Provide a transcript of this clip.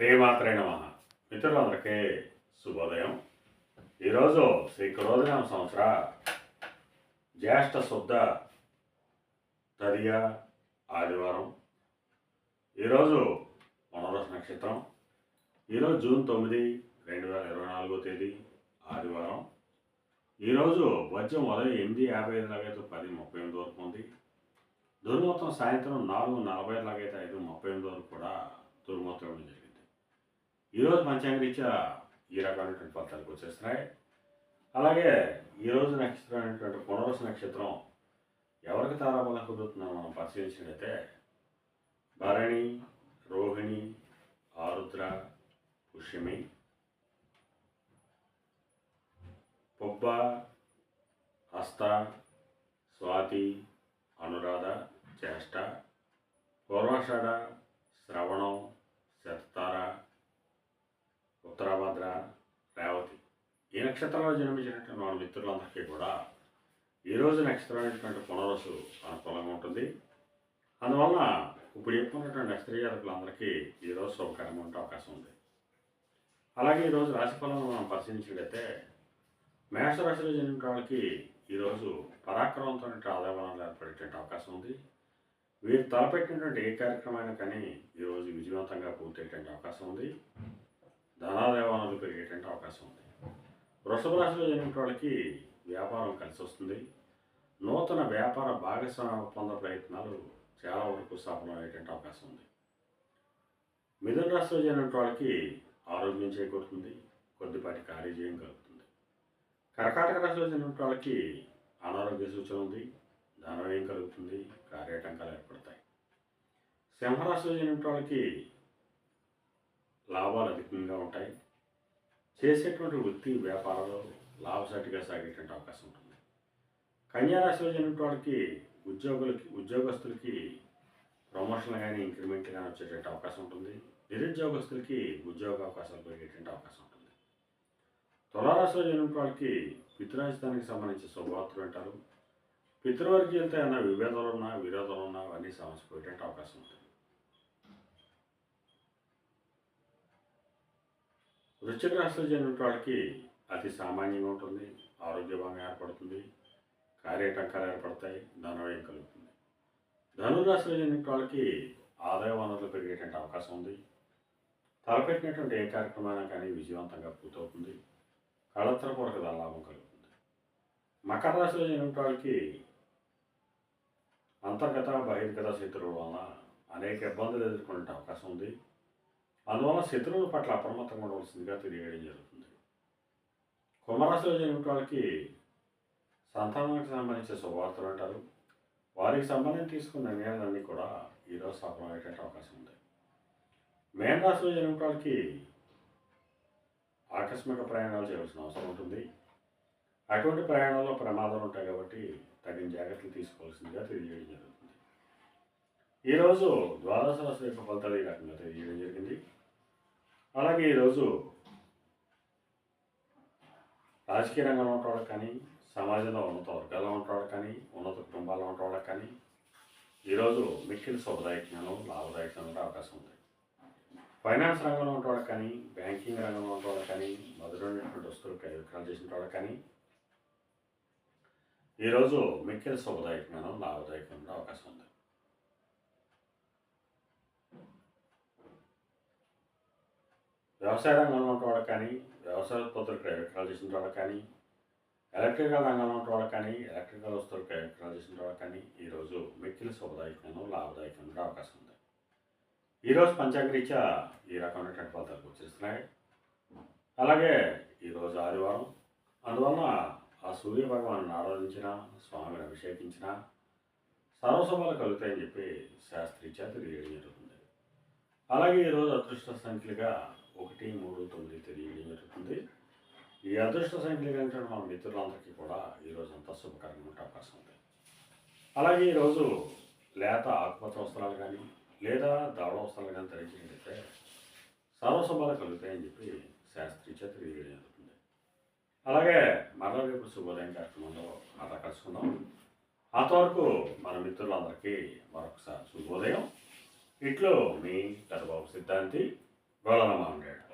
శ్రీమాత్రే నమ మిత్రులందరికీ శుభోదయం. ఈరోజు శ్రీ క్రోధనామ సంవత్సర జ్యేష్ఠ శుద్ధ తదియ ఆదివారం. ఈరోజు మనోరస నక్షత్రం. ఈరోజు జూన్ తొమ్మిది రెండు వేల ఇరవై నాలుగో తేదీ ఆదివారం. ఈరోజు వజ్రం ఉదయం ఎనిమిది యాభై ఐదు లాగైతే పది ముప్పై ఎనిమిది వరకు ఉంది. దుర్మూర్తం సాయంత్రం నాలుగు నలభై లాగైతే ఐదు ముప్పై ఎనిమిది వరకు కూడా దుర్మొత్తం ఉంది జరిగింది ఈరోజు పంచాంగరీత్యా ఈ రకమైనటువంటి ఫలితాలకు వచ్చేస్తున్నాయి. అలాగే ఈరోజు నక్షత్రం అనేటువంటి పునరుస నక్షత్రం ఎవరికి తారాబలం కుదురుతుందో మనం పరిశీలించినట్లయితే భరణి రోహిణి ఆరుద్ర పుష్యమి పొబ్బ హస్త స్వాతి అనురాధ జ్యేష్ఠ పూర్వాషాఢ శ్రవణం నక్షత్రంలో జన్మించినటువంటి మన మిత్రులందరికీ కూడా ఈరోజు నక్షత్రమైనటువంటి పునరసు అనుకూలంగా ఉంటుంది. అందువలన ఇప్పుడు చెప్పుకున్నటువంటి నక్షత్ర జాతకులందరికీ ఈరోజు శుభకరంగా ఉండే అవకాశం ఉంది. అలాగే ఈరోజు రాశిఫలం మనం పరిశీలించినట్లయితే మేషరాశిలో జన్మిన వాళ్ళకి ఈరోజు పరాక్రమంతో ఆదాయవనాలు ఏర్పడేటువంటి అవకాశం ఉంది. వీరు తలపెట్టినటువంటి ఏ కార్యక్రమమైనా కానీ ఈరోజు విజయవంతంగా పూర్తయ్యేటువంటి అవకాశం ఉంది. ధనాదాయవనాలు పెరిగేటువంటి అవకాశం ఉంది. వృషభ రాశిలో జరిగిన వాళ్ళకి వ్యాపారం కలిసి వస్తుంది. నూతన వ్యాపార భాగస్వామ్య ఒప్పంద ప్రయత్నాలు చాలా వరకు సఫలమయ్యేటువంటి అవకాశం ఉంది. మిథున రాశిలో జరిగిన వాళ్ళకి ఆరోగ్యం చేకూరుతుంది కొద్దిపాటి కార్యజయం కలుగుతుంది. కర్కాటక రాశిలో జరిగిన వాళ్ళకి అనారోగ్య సూచన ఉంది ధనవ్యయం కలుగుతుంది కార్యాటంకాలు ఏర్పడతాయి. సింహరాశిలో జరిగిన వాళ్ళకి లాభాలు అధికంగా ఉంటాయి చేసేటువంటి వృత్తి వ్యాపారాలు లాభసాటిగా సాగేటువంటి అవకాశం ఉంటుంది. కన్యారాశిలో జన్మించిన వాడికి ఉద్యోగులకి ఉద్యోగస్తులకి ప్రమోషన్లు కానీ ఇంక్రిమెంట్లు కానీ వచ్చేటువంటి అవకాశం ఉంటుంది. నిరుద్యోగస్తులకి ఉద్యోగ అవకాశాలు పెరిగేటువంటి అవకాశం ఉంటుంది. తులారాశిలో జన్మించిన వాళ్ళకి పితృరాజధానికి సంబంధించి శుభవార్తలు అంటారు పితృవర్గీయులతో ఏమైనా విభేదాలు ఉన్నా విరోధాలు ఉన్నా అవన్నీ సమస్య పోయేటువంటి అవకాశం ఉంటుంది. వృశ్చిక రాశిలో జరిగిన వాళ్ళకి అతి సామాన్యంగా ఉంటుంది. ఆరోగ్యభంగా ఏర్పడుతుంది. కార్యటంకాలు ఏర్పడతాయి. ధనవ్యయం కలుగుతుంది. ధనురాశిలో జరిగిన వాళ్ళకి ఆదాయ వనరులు పెరిగేటువంటి అవకాశం ఉంది. తలపెట్టినటువంటి ఏ కార్యక్రమాన్ని కానీ విజయవంతంగా పూర్తవుతుంది. కళత్రపూర్వక లాభం కలుగుతుంది. మకర రాశిలో జన్మించిన వాళ్ళకి అంతర్గత బహిర్గత శత్రువుల వలన అనేక ఇబ్బందులు ఎదుర్కొనే అవకాశం ఉంది. అందువల్ల శత్రువుల పట్ల అప్రమత్తంగా ఉండవలసిందిగా తెలియడం జరుగుతుంది. కుంభరాశిలో జరిగిన వాళ్ళకి సంతానానికి సంబంధించిన శుభవార్తలు అంటారు. వారికి సంబంధించి తీసుకున్న నిర్ణయాలన్నీ కూడా ఈరోజు సఫలమయ్యేటువంటి అవకాశం ఉంది. మేన రాశిలో వాళ్ళకి ఆకస్మిక ప్రయాణాలు చేయవలసిన అవసరం ఉంటుంది. అటువంటి ప్రయాణాల్లో ప్రమాదాలు ఉంటాయి కాబట్టి తగిన జాగ్రత్తలు తీసుకోవాల్సిందిగా తెలియజేయడం జరుగుతుంది. ఈరోజు ద్వాదశ రాశి యొక్క ఫలితాలు ఈ రకంగా తెలియజేయడం జరిగింది. అలాగే ఈరోజు రాజకీయ రంగంలో ఉన్నవాడు కానీ సమాజంలో ఉన్నత వర్గాల్లో ఉన్నవాళ్ళకి కానీ ఉన్నత కుటుంబాల్లో ఉన్నవాడు కానీ ఈరోజు మిక్కిలి శుభదాయకమైన ఉండే అవకాశం ఉంది. ఫైనాన్స్ రంగంలో ఉన్నవాళ్ళకి కానీ బ్యాంకింగ్ రంగంలో ఉన్నవాళ్ళకి కానీ మధురైనటువంటి వస్తువులు కలిగి విక్రయాలు చేసిన కానీ ఈరోజు మిక్కిలి శుభదాయకమైన ఉండే అవకాశం ఉంది. వ్యవసాయ రంగంలో ఉన్నవాడు కానీ వ్యవసాయ ఉత్పత్తులు క్రయ చేసిన వాళ్ళకి కానీ ఎలక్ట్రికల్ రంగంలో ఉన్నవాడు కానీ ఎలక్ట్రికల్ వస్తువులు క్రయ చేసిన వాళ్ళకి కానీ ఈరోజు మిక్కిలి శుభదాయకమైన లాభదాయకమైన అవకాశం ఉంది. ఈరోజు పంచాంగరీత్యా ఈ రకమైనటువంటి ఫలితాలు వచ్చేస్తున్నాయి అలాగే ఈరోజు ఆదివారం అందువలన ఆ సూర్య భగవాను ఆరాధించిన స్వామిని అభిషేకించిన సర్వసభలు కలుగుతాయని చెప్పి శాస్త్రీత్యా తెలియజేయడం జరుగుతుంది. అలాగే ఈరోజు అదృష్ట సంఖ్యలుగా ఒకటి మూడు తొమ్మిది తెలియడం జరుగుతుంది ఈ అదృష్ట సంఖ్యలు కలిగిన మన మిత్రులందరికీ కూడా ఈరోజు అంతా శుభకరంగా ఉండే అవకాశం ఉంది. అలాగే ఈరోజు లేత ఆకుపచ్చ వస్త్రాలు కానీ లేదా దవడ వస్త్రాలు కానీ ధరించినట్లయితే సర్వసభలు కలుగుతాయని చెప్పి శాస్త్రీత్యా తెలియజేయడం జరుగుతుంది అలాగే మరలా రేపు శుభోదయం కార్యక్రమంలో మరలా కలుసుకుందాం. అంతవరకు మన మిత్రులందరికీ మరొకసారి శుభోదయం. ఇట్లో మీ పెద్దబాబు సిద్ధాంతి. 完了了吗？这个。